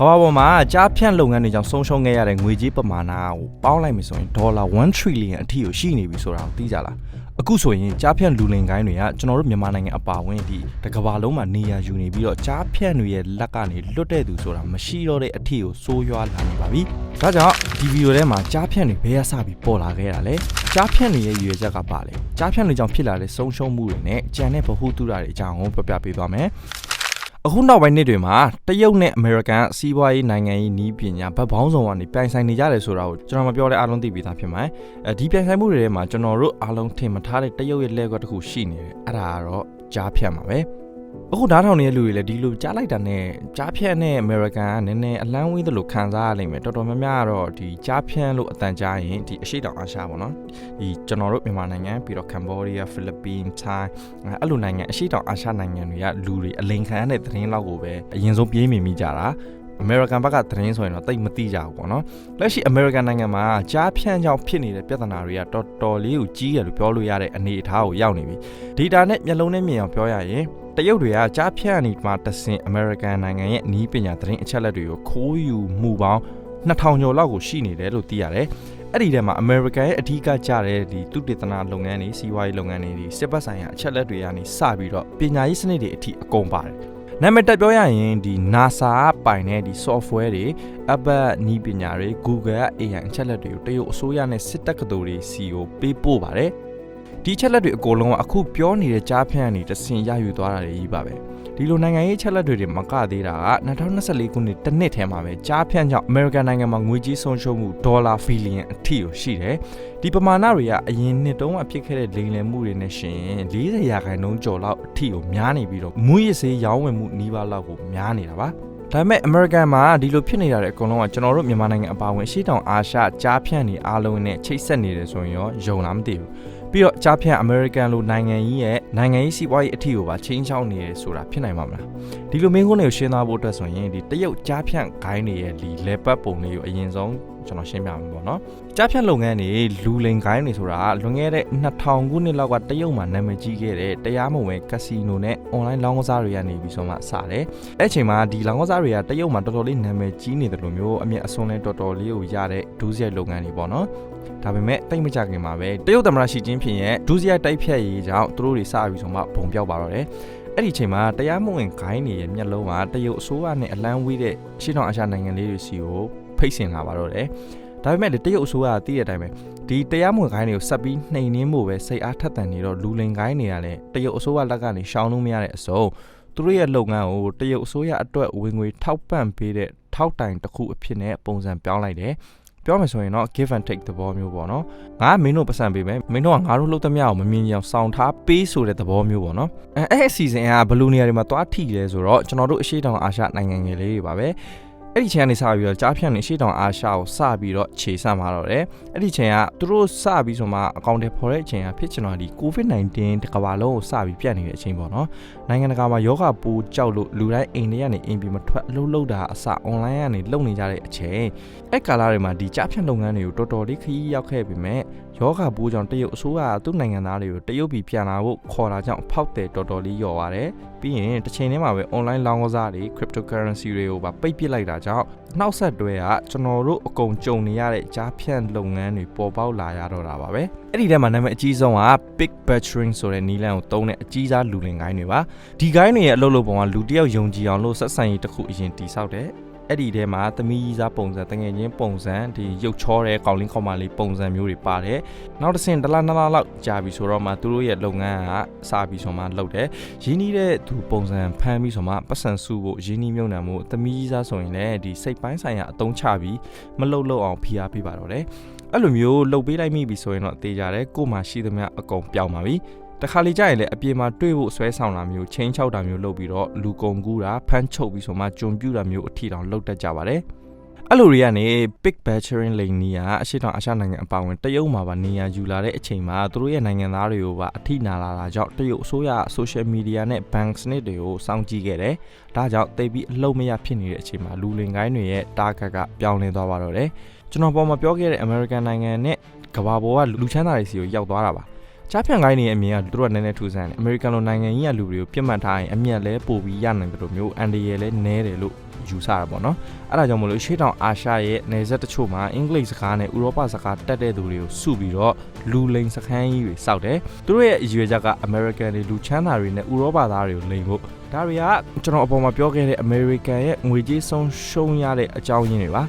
ကမ္ဘာပေါ်မှာကြားဖြန့်လုပ်ငန်းတွေကြောင့်ဆုံးရှုံးခဲ့ရတဲ့ငွေကြေးပမာဏကိုပေါင်းလိုက်မယ်ဆိုရင်ဒေါ်လာ1 trillion အထိကိုရှိနေပြီဆိုတာကိုသိကြလားအခုဆိုရင်ကြားဖြန့်လူလင်ကိုင်းတွေကကျွန်တော်တို့မြန်မာနိုင်ငံအပါအဝင်ဒီတစ်ကမ္ဘာလုံးမှာနေရာယူနေပြီးတော့ကြားဖြန့်တွေရဲ့လက်ကနေလွတ်တဲ့သူဆိုတာမရှိတော့တဲ့အထိကိုစိုးရွားလာနေပါပြီ။ဒါကြောင့်ဒီဗီဒီယိုထဲမှာကြားဖြန့်တွေဘယ်ရစပြီးပေါ်လာခဲ့တာလဲ။ကြားဖြန့်တွေရဲ့ရည်ရွယ်ချက်ကပါလဲ။ကြားဖြန့်တွေကြောင့်ဖြစ်လာတဲ့ဆုံးရှုံးမှုတွေနဲ့ကြံတဲ့ဗဟုသုတတွေအကြောင်းကိုပြပြပေးသွားမယ်။ အခုနောက်ပိုင်းနှစ်တွေမှာတရုတ်နဲ့အမေရိကန်စီးပွားရေးနိုင်ငံရေးနီးပညာဘက်ပေါင်းစုံကနေပြိုင်ဆိုင်နေကြတယ်ဆိုတာကိုကျွန်တော်မပြောတဲ့အားလုံးသိပြီးသားဖြစ်မှာ။အဲဒီပြိုင်ဆိုင်မှုတွေထဲမှာကျွန်တော်တို့အားလုံးထင်မထားတဲ့တရုတ်ရဲ့လက်ကွက်တစ်ခုရှိနေတယ်။အဲ့ဒါကတော့ကြားဖြတ်မှာပဲ။ အခုဓာတ်ထောင်နေတဲ့လူတွေလည်းဒီလိုကြားလိုက်တာနဲ့ကြားဖြတ်နဲ့အမေရိကန်ကနည်းနည်းအလန်းဝေးသလိုခံစားရလိမ့်မယ်။တော်တော်များများကတော့ဒီကြားဖြတ်လို့အတန်ကြားရင်ဒီအရှိတောင်အာရှပေါ့နော်။ဒီကျွန်တော်တို့မြန်မာနိုင်ငံပြီးတော့ကမ်ဘောဒီးယားဖိလစ်ပင်းထိုင်းအဲ့လိုနိုင်ငံအရှိတောင်အာရှနိုင်ငံတွေကလူတွေအလိန်ခံရတဲ့သတင်းလောက်ကိုပဲအရင်ဆုံးပြေးမြင်မိကြတာ အမေရိကန်ဘက်ကသတင်းဆိုရင်တော့တိတ်မသိကြဘူးပေါ့နော်လက်ရှိအမေရိကန်နိုင်ငံမှာကြားဖြန့်ကြောင့်ဖြစ်နေတဲ့ပြဿနာတွေကတော်တော်လေးကိုကြီးရလို့ပြောလို့ရတဲ့အနေအထားကိုရောက်နေပြီဒေတာနဲ့မျက်လုံးနဲ့မြင်အောင်ပြောရရင်တရုတ်တွေကကြားဖြန့်အနေမှာတဆင်အမေရိကန်နိုင်ငံရဲ့နီးပညာသတင်းအချက်အလက်တွေကိုခိုးယူမှုပေါင်း2000ကျော်လောက်ကိုရှိနေတယ်လို့သိရတယ်အဲ့ဒီထဲမှာ American ရဲ့အထူးကကြတဲ့ဒီသုတေသနလုပ်ငန်းတွေစီးပွားရေးလုပ်ငန်းတွေဒီစစ်ပတ်ဆိုင်ရာအချက်လက်တွေကနေစပြီးတော့ပညာရေးစနစ်တွေအထိအကုန်ပါတယ် နာမည်တက်ပြောရရင်ဒီ NASA ကပိုင်တဲ့ဒီ software တွေ Apple နီးပညာတွေ Google က AI အချက်လက်တွေကိုတရုတ်အစိုးရနဲ့စစ်တပ်ကတော်တွေစီကိုပေးပို့ပါတယ် ဒီအချက်လက်တွေအကုန်လုံးကအခုပြောနေတဲ့ကြားဖြန့်နေတဆင်ရယူသွားတာတွေကြီးပါပဲဒီလိုနိုင်ငံရေးအချက်လက်တွေတွေမကသေးတာက2024ခုနှစ်တစ်နှစ်ထဲမှာပဲကြားဖြန့်ကြောင့် American နိုင်ငံမှာငွေကြေးဆုံးရှုံးမှုဒေါ်လာဘီလီယံအထိကိုရှိတယ်ဒီပမာဏတွေကအရင်နှစ်တုန်းကဖြစ်ခဲ့တဲ့လိမ်လည်မှုတွေနဲ့ရှင်40ရာခိုင်နှုန်းကျော်လောက်အထိကိုများနေပြီးတော့မူရစ်စေးရောင်းဝယ်မှုနီးပါးလောက်ကိုများနေတာပါ ဒါပေမဲ့ American မှာဒီလိုဖြစ်နေတာတဲ့အကုန်လုံးကကျွန်တော်တို့မြန်မာနိုင်ငံအပါအဝင်ရှေ့တောင်အာရှကြားဖြန့်နေအားလုံးနဲ့ချိတ်ဆက်နေတယ်ဆိုရင်ရောယုံလားမသိဘူးပြီးတော့ကြားဖြန့် American လိုနိုင်ငံကြီးရဲ့နိုင်ငံရေးစီးပွားရေးအထီကိုပါချင်းချောင်းနေရဆိုတာဖြစ်နိုင်မှာမလားဒီလိုမင်းကုန်းတွေကိုရှင်းသားဖို့အတွက်ဆိုရင်ဒီတရုတ်ကြားဖြန့်ဂိုင်းတွေရဲ့ဒီလေပတ်ပုံလေးကိုအရင်ဆုံး ကျွန်တော်ရှင်းပြမှာပေါ့နော်ကြားဖြန့်လုပ်ငန်းတွေလူလိန်ဂိုင်းတွေဆိုတာလွန်ခဲ့တဲ့2000ခုနှစ်လောက်ကတရုတ်မှာနာမည်ကြီးခဲ့တဲ့တရားမဝင်ကက်စီနိုနဲ့ online လောင်းကစားတွေကနေပြီးဆိုမှစတယ်အဲ့ချိန်မှာဒီလောင်းကစားတွေကတရုတ်မှာတော်တော်လေးနာမည်ကြီးနေတယ်လို့မျိုးအမြင့်အစွန်းလဲတော်တော်လေးကိုရတဲ့ဒူးစရိုက်လုပ်ငန်းတွေပေါ့နော်ဒါပေမဲ့တိတ်မကြခင်မှာပဲတရုတ်သမ္မတရှီကျင်းဖျင်ရဲ့ဒူးစရိုက်တိုက်ဖြတ်ရေးကြောင့်သူတို့တွေစပြီးဆိုမှဘုံပြောက်ပါတော့တယ်အဲ့ဒီချိန်မှာတရားမဝင်ဂိုင်းတွေရဲ့မျက်လုံးမှာတရုတ်အစိုးရနဲ့အလန်းဝေးတဲ့ရှေ့တောင်အာရှနိုင်ငံလေးတွေစီကို ဖိတ်ဆင်လာပါတော့တယ်ဒါပေမဲ့တရုတ်အစိုးရကသိတဲ့အတိုင်းပဲဒီတရားမဝင်ဂိုင်းတွေကိုဆက်ပြီးနှိမ်နှင်းဖို့ပဲစိတ်အားထက်သန်နေတော့လူလင်ဂိုင်းတွေကလည်းတရုတ်အစိုးရလက်ကနေရှောင်လို့မရတဲ့အစုံသူတို့ရဲ့လုပ်ငန်းကိုတရုတ်အစိုးရအတွက်ဝင်ငွေထောက်ပံ့ပေးတဲ့ထောက်တိုင်တစ်ခုအဖြစ်နဲ့ပုံစံပြောင်းလိုက်တယ်ပြောမယ်ဆိုရင်တော့ give and take သဘောမျိုးပေါ့နော်ငါကမင်းတို့ပတ်စံပေးမယ်မင်းတို့ကငါတို့လှုပ်သမျှကိုမမြင်ကြအောင်စောင့်ထားပေးဆိုတဲ့သဘောမျိုးပေါ့နော်အဲအဲ့အစီအစဉ်ကဘယ်လိုနေရာတွေမှာသွားထိလဲဆိုတော့ကျွန်တော်တို့အရှိတောင်အာရှနိုင်ငံငယ်လေးတွေပါပဲ အဲ့ဒီချိန်ကနေစပြီးတော့ကြားဖြန့်နေရှေ့တောင်အာရှကိုစပြီးတော့ခြေဆန့်มาတော့တယ်အဲ့ဒီချိန်ကသူတို့စပြီးဆိုမှအကောင့်တွေဖော်တဲ့အချိန်ကဖြစ်ချင်တော့ဒီ COVID-19 တကမ္ဘာလုံးကိုစပြီးပြတ်နေတဲ့အချိန်ပေါ့နော်နိုင်ငံတကာမှာယောဂပိုးကြောက်လို့လူတိုင်းအိမ်ထဲကနေအိမ်ပြီးမထွက်လှုပ်လှုပ်တာအစ online ကနေလုပ်နေကြတဲ့အချိန်အဲ့ကာလတွေမှာဒီကြားဖြန့်လုပ်ငန်းတွေကိုတော်တော်လေးခရီးရောက်ခဲ့ပြီမဲ့ ယောဂပိုးကြောင့်တရုတ်အစိုးရကသူ့နိုင်ငံသားတွေကိုတရုတ်ပြည်ပြန်လာဖို့ခေါ်တာကြောင့်ဖောက်တယ်တော်တော်လေးယော်ပါတယ်ပြီးရင်တစ်ချိန်တည်းမှာပဲ online လောင်းကစားတွေ cryptocurrency တွေကိုပါပိတ်ပစ်လိုက်တာကြောင့်နောက်ဆက်တွဲကကျွန်တော်တို့အကုန်ကြုံနေရတဲ့ကြားဖြန့်လုပ်ငန်းတွေပေါ်ပေါက်လာရတော့တာပါပဲအဲ့ဒီထဲမှာနာမည်အကြီးဆုံးက big batching ဆိုတဲ့နီးလန်းကိုတုံးတဲ့အကြီးစားလူလင်ကိုင်းတွေပါဒီကိုင်းတွေရဲ့အလုပ်လုပ်ပုံကလူတစ်ယောက်ယုံကြည်အောင်လို့ဆက်ဆံရေးတစ်ခုအရင်တိဆောက်တယ် အဲ့ဒီထဲမှာသမီးကြီးစားပုံစံတငယ်ချင်းပုံစံဒီရုပ်ချောတဲ့ကောင်လင်းခေါမလေးပုံစံမျိုးတွေပါတယ်နောက်တစ်ဆင့်တစ်လားနှစ်လားလောက်ကြာပြီဆိုတော့မှသူတို့ရဲ့လုပ်ငန်းကစပြီးဆိုမှလုပ်တယ်ရင်းနှီးတဲ့သူပုံစံဖမ်းပြီးဆိုမှပတ်စံစုဖို့ရင်းနှီးမြုံနှံမှုသမီးကြီးစားဆိုရင်လည်းဒီစိတ်ပိုင်းဆိုင်ရာအတုံးချပြီးမလုတ်လုတ်အောင်ဖိအားပေးပါတော့တယ်အဲ့လိုမျိုးလှုပ်ပေးလိုက်မိပြီဆိုရင်တော့တေးကြတယ်ကို့မှာရှိသမျှအကုန်ပြောင်းပါပြီ တခါလေကြာရင်လည်းအပြင်မှာတွေ့ဖို့ဆွဲဆောင်တာမျိုးချင်းချောက်တာမျိုးလုပ်ပြီးတော့လူကုန်ကူးတာဖမ်းချုပ်ပြီးဆိုမှဂျုံပြူတာမျိုးအထီတောင်လုပ်တတ်ကြပါတယ်အဲ့လိုတွေကနေ big batchering lane နီးကအရှိတောင်အရှနိုင်ငံအပါအဝင်တရုတ်မှာပါနေရာယူလာတဲ့အချိန်မှာသူတို့ရဲ့နိုင်ငံသားတွေကိုပါအထိနာလာတာကြောင့်တရုတ်အစိုးရ social media နဲ့ bank စနစ်တွေကိုစောင့်ကြည့်ခဲ့တယ်။ဒါကြောင့်တိတ်ပြီးအလုံးမရဖြစ်နေတဲ့အချိန်မှာလူလင်ကိုင်းတွေရဲ့ target ကပြောင်းလဲသွားပါတော့တယ်။ကျွန်တော်ပေါ်မှာပြောခဲ့တဲ့ American နိုင်ငံနဲ့ကမ္ဘာပေါ်ကလူချမ်းသာတွေစီကိုရောက်သွားတာပါ။ ကြားဖြန့်ကိုင်းနေရဲ့အမြင်ကသူတို့ကနည်းနည်းထူးဆန်းတယ်အမေရိကန်လိုနိုင်ငံကြီးကလူတွေကိုပြစ်မှတ်ထားရင်အမြတ်လဲပို့ပြီးရနိုင်တယ်လို့မျိုးအန်ဒီရယ်လဲနဲတယ်လို့ယူဆတာပေါ့နော်အဲ့ဒါကြောင့်မလို့ရှေ့တောင်အာရှရဲ့နယ်စပ်တချို့မှာအင်္ဂလိပ်စကားနဲ့ဥရောပစကားတတ်တဲ့သူတွေကိုစုပြီးတော့လူလိန်စခန်းကြီးတွေစောက်တယ်သူတို့ရဲ့အရွယ်ချက်ကအမေရိကန်တွေလူချမ်းသာတွေနဲ့ဥရောပသားတွေကိုလိန်ဖို့ဒါတွေကကျွန်တော်အပေါ်မှာပြောခဲ့တဲ့အမေရိကန်ရဲ့ငွေကြေးဆုံးရှုံးရတဲ့အကြောင်းရင်းတွေပါ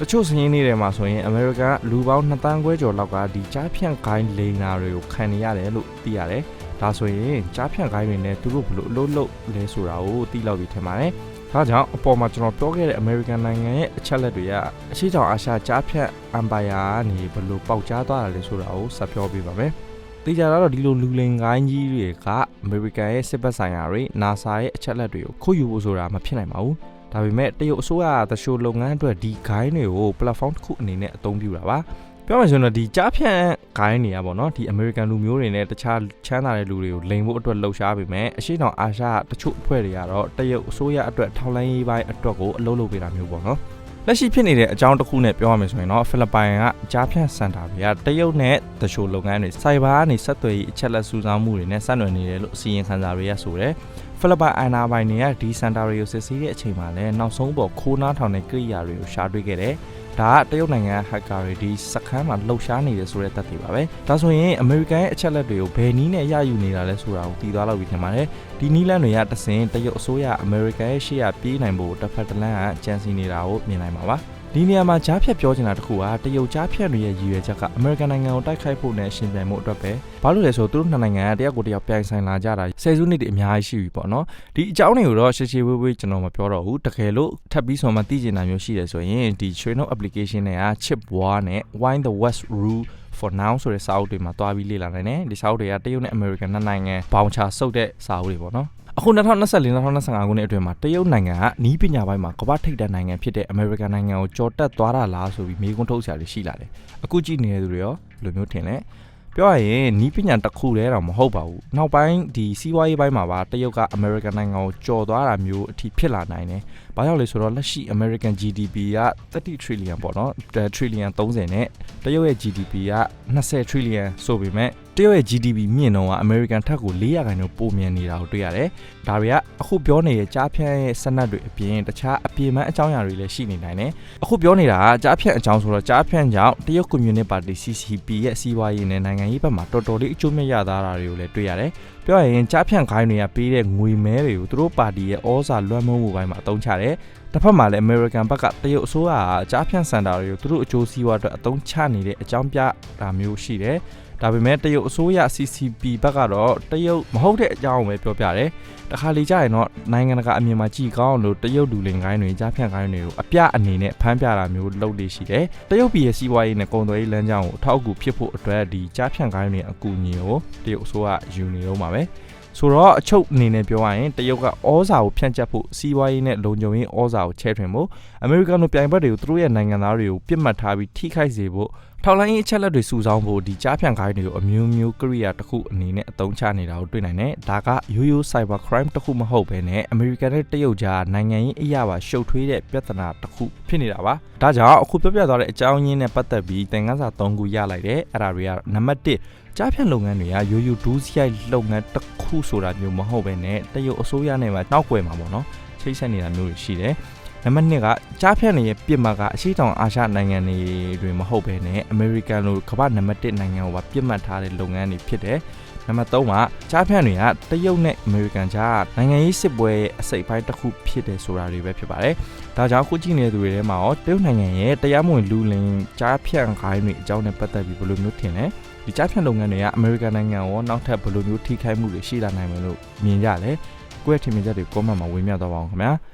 တချို့စရင်းနေတယ်မှာဆိုရင်အမေရိကန်ကလူပေါင်း2တန်းခွဲကျော်လောက်ကဒီကြားဖြန့်ခိုင်းလိန်နာတွေကိုခံနေရတယ်လို့သိရတယ်။ဒါဆိုရင်ကြားဖြန့်ခိုင်းတွေနဲ့သူတို့ဘယ်လိုအလုပ်လုပ်လဲဆိုတာကိုသိလောက်ပြီးထင်ပါတယ်။ဒါကြောင့်အပေါ်မှာကျွန်တော်ပြောခဲ့တဲ့အမေရိကန်နိုင်ငံရဲ့အချက်လက်တွေကအရှိတောင်အာရှကြားဖြန့်အမ်ပါယာကနေဘယ်လိုပေါက်ကြားသွားတာလဲဆိုတာကိုဆက်ပြောပြပါမယ်။သိကြတာတော့ဒီလိုလူလင်ကိုင်းကြီးတွေက အမေရိကန်ရဲ့စစ်ဘက်ဆိုင်ရာတွေ NASA ရဲ့အချက်လက်တွေကိုခုတ်ယူဖို့ဆိုတာမဖြစ်နိုင်ပါဘူး။ဒါပေမဲ့တရုတ်အစိုးရကတချို့လုပ်ငန်းအတွက်ဒီ gain တွေကို platform တစ်ခုအနေနဲ့အသုံးပြုတာပါပြောမှဆိုရင်တော့ဒီကြားဖြန့် gain တွေကပေါ့နော်ဒီ American လူမျိုးတွေနဲ့တခြားချမ်းသာတဲ့လူတွေကိုလိန်ဖို့အတွက်လှုပ်ရှားပေမဲ့အရှိတောင်အာရှတချို့အဖွဲ့တွေကတော့တရုတ်အစိုးရအတွက်ထောက်လိုင်းရေးပိုင်းအတွက်ကိုအလုပ်လုပ်ပေးတာမျိုးပေါ့နော် လက်ရှိဖြစ်နေတဲ့အကြောင်းတစ်ခုနဲ့ပြောရမယ်ဆိုရင်တော့ဖိလစ်ပိုင်ကကြားဖြန့်စင်တာတွေကတရုတ်နဲ့တချို့လုပ်ငန်းတွေစိုက်ဘာကနေဆက်သွယ်ရေးအချက်လက်စုဆောင်းမှုတွေနဲ့ဆက်နွယ်နေတယ်လို့အစီရင်ခံစာတွေကဆိုတယ်ဖိလစ်ပိုင်အာဏာပိုင်တွေကဒီစင်တာတွေကိုစစ်ဆေးတဲ့အချိန်မှာလည်းနောက်ဆုံးပေါ်ခိုးနားထောင်တဲ့ကိရိယာတွေကိုရှာတွေ့ခဲ့တယ်။ ဒါကတရုတ်နိုင်ငံဟက်ကာတွေဒီစခန်းမှာလှုပ်ရှားနေတယ်ဆိုတဲ့သက်သေပါပဲ။ဒါဆိုရင်အမေရိကန်ရဲ့အချက်လက်တွေကိုဘယ်နည်းနဲ့ရယူနေတာလဲဆိုတာကိုသိသွားလောက်ပြီးထင်ပါတယ်။ဒီနည်းလမ်းတွေကတဆင်တရုတ်အစိုးရအမေရိကန်ရဲ့ရှေ့ရပြေးနိုင်ဖို့တစ်ဖက်တစ်လမ်းကကြံစီနေတာကိုမြင်နိုင်ပါပါ။ ဒီနေရာမှာကြားဖြတ်ပြောချင်တာတစ်ခုကတရုတ်ကြားဖြတ်တွေရဲ့ရည်ရွယ်ချက်ကအမေရိကန်နိုင်ငံကိုတိုက်ခိုက်ဖို့နဲ့ရှင်ပြိုင်မှုအတွက်ပဲဘာလို့လဲဆိုတော့သူတို့နှစ်နိုင်ငံကတယောက်ကိုတယောက်ပြိုင်ဆိုင်လာကြတာဆယ်စုနှစ်တွေအများကြီးရှိပြီပေါ့နော်ဒီအကြောင်းတွေကိုတော့ရှေ့ရှေ့ဝေးဝေးကျွန်တော်မပြောတော့ဘူးတကယ်လို့ထပ်ပြီးဆိုမှသိချင်တာမျိုးရှိတယ်ဆိုရင်ဒီ Trino application တွေက chip war နဲ့ why the west rule for now ဆိုတဲ့စာအုပ်တွေမှာတွားပြီးလေ့လာနိုင်တယ်ဒီစာအုပ်တွေကတရုတ်နဲ့ American နှစ်နိုင်ငံဘောင်ချဆုပ်တဲ့စာအုပ်တွေပေါ့နော် အခု2024 2025ခုနှစ်အတွင်းမှာတရုတ်နိုင်ငံကနီးပညာပိုင်းမှာကမ္ဘာထိပ်တန်းနိုင်ငံဖြစ်တဲ့အမေရိကန်နိုင်ငံကိုကြော်တက်သွားတာလားဆိုပြီးမေးခွန်းထုတ်စရာတွေရှိလာတယ်။အခုကြည့်နေတဲ့သူတွေရောဘယ်လိုမျိုးထင်လဲ။ပြောရရင်နီးပညာတစ်ခုတည်းတော့မဟုတ်ပါဘူး။နောက်ပိုင်းဒီစီးပွားရေးပိုင်းမှာပါတရုတ်ကအမေရိကန်နိုင်ငံကိုကြော်သွားတာမျိုးအထိဖြစ်လာနိုင်တယ်။ဘာကြောင့်လဲဆိုတော့လက်ရှိ American GDP က30 trillion ပေါ့နော်။ trillion 30နဲ့တရုတ်ရဲ့ GDP က20 trillion ဆိုပေမဲ့ တရုတ်ရဲ့ GDP မြင့်တော့ကအမေရိကန်ထက်ကို400ခန့်တော့ပိုမြန်နေတာကိုတွေ့ရတယ်။ဒါတွေကအခုပြောနေတဲ့ကြားဖြန့်ရဲ့စနက်တွေအပြင်တခြားအပြေမန်းအကြောင်းအရာတွေလည်းရှိနေနိုင်တယ်။အခုပြောနေတာကကြားဖြန့်အကြောင်းဆိုတော့ကြားဖြန့်ကြောင့်တရုတ်ကွန်မြူနစ်ပါတီ CCP ရဲ့စီးပွားရေးနဲ့နိုင်ငံရေးဘက်မှာတော်တော်လေးအကျိုးမြတ်ရသားတာတွေကိုလည်းတွေ့ရတယ်။ပြောရရင်ကြားဖြန့်ခိုင်းတွေကပေးတဲ့ငွေမဲတွေကိုသူတို့ပါတီရဲ့ဩဇာလွှမ်းမိုးမှုပိုင်းမှာအသုံးချတယ်။တစ်ဖက်မှာလည်း American ဘက်ကတရုတ်အစိုးရကကြားဖြန့်စင်တာတွေကိုသူတို့အကျိုးစီးပွားအတွက်အသုံးချနေတဲ့အကြောင်းပြတာမျိုးရှိတယ်။ ဒါပေမဲ့တရုတ်အစိုးရ CCP ဘက်ကတော့တရုတ်မဟုတ်တဲ့အကြောင်းကိုပဲပြောပြတယ်။တခါလေကြာရင်တော့နိုင်ငံတကာအမြင်မှာကြည်ကောင်းလို့တရုတ်လူလင်ကိုင်းတွေကြားဖြန့်ကိုင်းတွေကိုအပြအနေနဲ့ဖမ်းပြတာမျိုးလုပ်လို့ရှိတယ်။တရုတ်ပြည်ရဲ့စီးပွားရေးနဲ့ကုန်သွယ်ရေးလမ်းကြောင်းကိုအထောက်အကူဖြစ်ဖို့အတွက်ဒီကြားဖြန့်ကိုင်းတွေအကူအညီကိုတရုတ်အစိုးရယူနေတော့မှာပဲ။ဆိုတော့အချုပ်အနေနဲ့ပြောရရင်တရုတ်ကဩဇာကိုဖြန့်ကျက်ဖို့စီးပွားရေးနဲ့လုံခြုံရေးဩဇာကိုချဲ့ထွင်ဖို့အမေရိကန်တို့ပြိုင်ဘက်တွေကိုသူတို့ရဲ့နိုင်ငံသားတွေကိုပြစ်မှတ်ထားပြီးထိခိုက်စေဖို့ ထောက်လိုင်းရေးအချက်လက်တွေစုဆောင်းဖို့ဒီကြားဖြန့်ခိုင်းတွေကိုအမျိုးမျိုးကိရိယာတစ်ခုအနေနဲ့အသုံးချနေတာကိုတွေ့နိုင်တယ်။ဒါကရိုးရိုး cyber crime တစ်ခုမဟုတ်ဘဲနဲ့ American နဲ့တရုတ်ကြားနိုင်ငံရေးအရာပါရှုပ်ထွေးတဲ့ပြဿနာတစ်ခုဖြစ်နေတာပါ။ဒါကြောင့်အခုပြောပြသွားတဲ့အကြောင်းရင်းနဲ့ပတ်သက်ပြီးသင်ခန်းစာ၃ခုရလိုက်တယ်။အဲ့ဒါတွေကနံပါတ်1ကြားဖြန့်လုပ်ငန်းတွေကရိုးရိုးဒူးစရိုက်လုပ်ငန်းတစ်ခုဆိုတာမျိုးမဟုတ်ဘဲနဲ့တရုတ်အစိုးရနဲ့မှနှောက်ကွယ်မှာပေါ့နော်။ချိတ်ဆက်နေတာမျိုးရှိတယ်။ နံပါတ်2ကကြားဖြတ်နေတဲ့ပြစ်မှတ်ကအရှိတောင်အာရှနိုင်ငံတွေတွေမဟုတ်ဘဲနဲ့အမေရိကန်လိုကမ္ဘာနံပါတ်1နိုင်ငံကိုပါပြစ်မှတ်ထားတဲ့လုပ်ငန်းတွေဖြစ်တယ်နံပါတ်3ကကြားဖြန့်တွေကတရုတ်နဲ့အမေရိကန်ကြားနိုင်ငံရေးစစ်ပွဲရဲ့အစိတ်ပိုင်းတစ်ခုဖြစ်တယ်ဆိုတာတွေပဲဖြစ်ပါတယ်။ဒါကြောင့်ခုကြည့်နေတဲ့သူတွေထဲမှာရောတရုတ်နိုင်ငံရဲ့တရားမဝင်လူလင်ကြားဖြန့်ခိုင်းတွေအကြောင်းနဲ့ပတ်သက်ပြီးဘယ်လိုမျိုးထင်လဲ။ဒီကြားဖြန့်လုပ်ငန်းတွေကအမေရိကန်နိုင်ငံရောနောက်ထပ်ဘယ်လိုမျိုးထိခိုက်မှုတွေရှိလာနိုင်မလို့မြင်ကြလဲ။ကိုယ့်ရဲ့ထင်မြင်ချက်တွေ comment မှာဝေမျှတော့ပါအောင်ခင်ဗျာ။